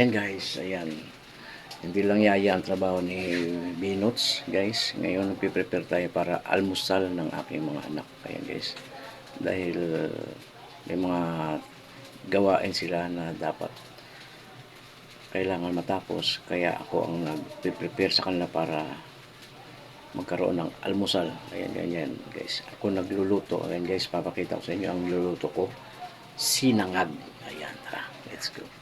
Ayan guys, ayan. Hindi lang yaya ang trabaho ni Binots, guys. Ngayon, nagpiprepare tayo para almusal ng aking mga anak. Ayan guys. Dahil may mga gawain sila na dapat kailangan matapos. Kaya ako ang nagpiprepare sa kanila para magkaroon ng almusal. Ayan, ganyan guys. Ako nagluluto. Ayan guys, papakita ko sa inyo ang niluluto ko. Sinangag. Ayan, tara. Let's go.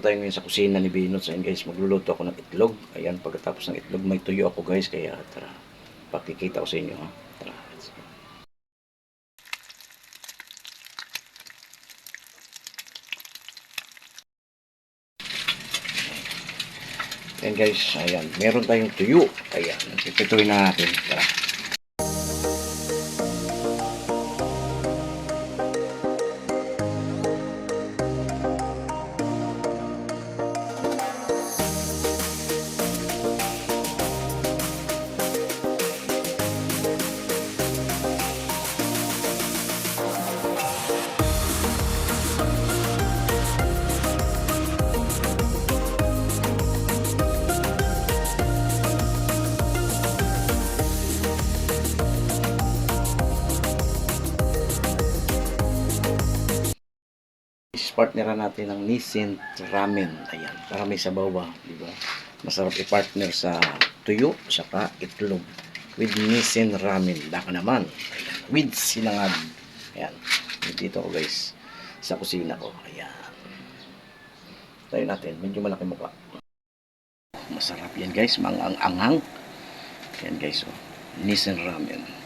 Ito tayo ngayon sa kusina ni Binot. Ayan guys, magluluto ako ng itlog. Ayan, pagkatapos ng itlog, may tuyo ako guys. Kaya tara, pakikita ko sa inyo ha. Tara, let's go. Ayan guys, ayan. Meron tayong tuyo. Ayan, pipituin na natin. Tara. Partneran natin ng Nissin Ramen. Ayan, para may sabaw ba, di ba? Masarap i-partner sa tuyo, saka itlog. With Nissin Ramen. Baka naman. Ayan. With sinangag. Ayan. Dito ko guys. Sa kusina ko. Ayan. Tayo natin. Medyo malaki mukha. Masarap yan guys. Mangang-anghang. Ayan guys. Oh. Nissin Ramen.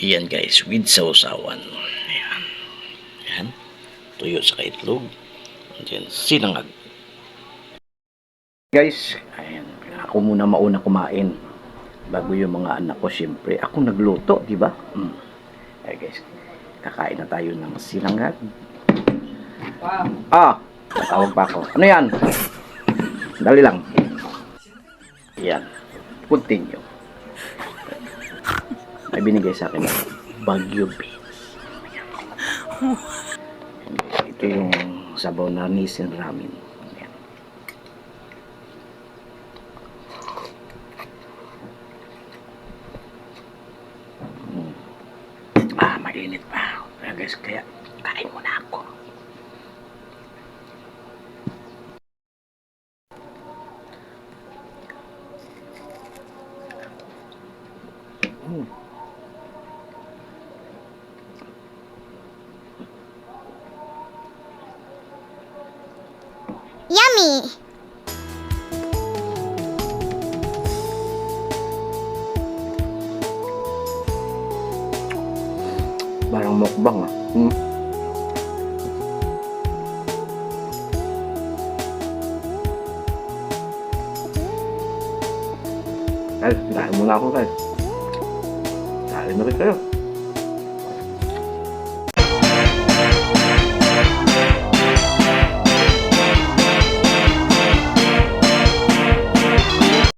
Iyan guys, with sausawan. Ayan. Ayan. Tuyo sa itlog. Ayan, sinangag. Guys, ayan. Ako muna mauna kumain. Bago yung mga anak ko, syempre. Ako nagluto, di ba? Mm. Ayan guys, kakain na tayo ng sinangag. Ah, natawag pa ako. Ano yan? Dali lang. Yan. Continue ay binigay sa akin ng Baguio beans. Ito yung sabaw na Nissin Ramen. Ayan. Mm. Ah, mainit pa. Kaya guys, kaya kain muna Yummy! Parang mukbang ah. Hmm. Eh, guys, dahil muna ako guys. Dahil na rin kayo.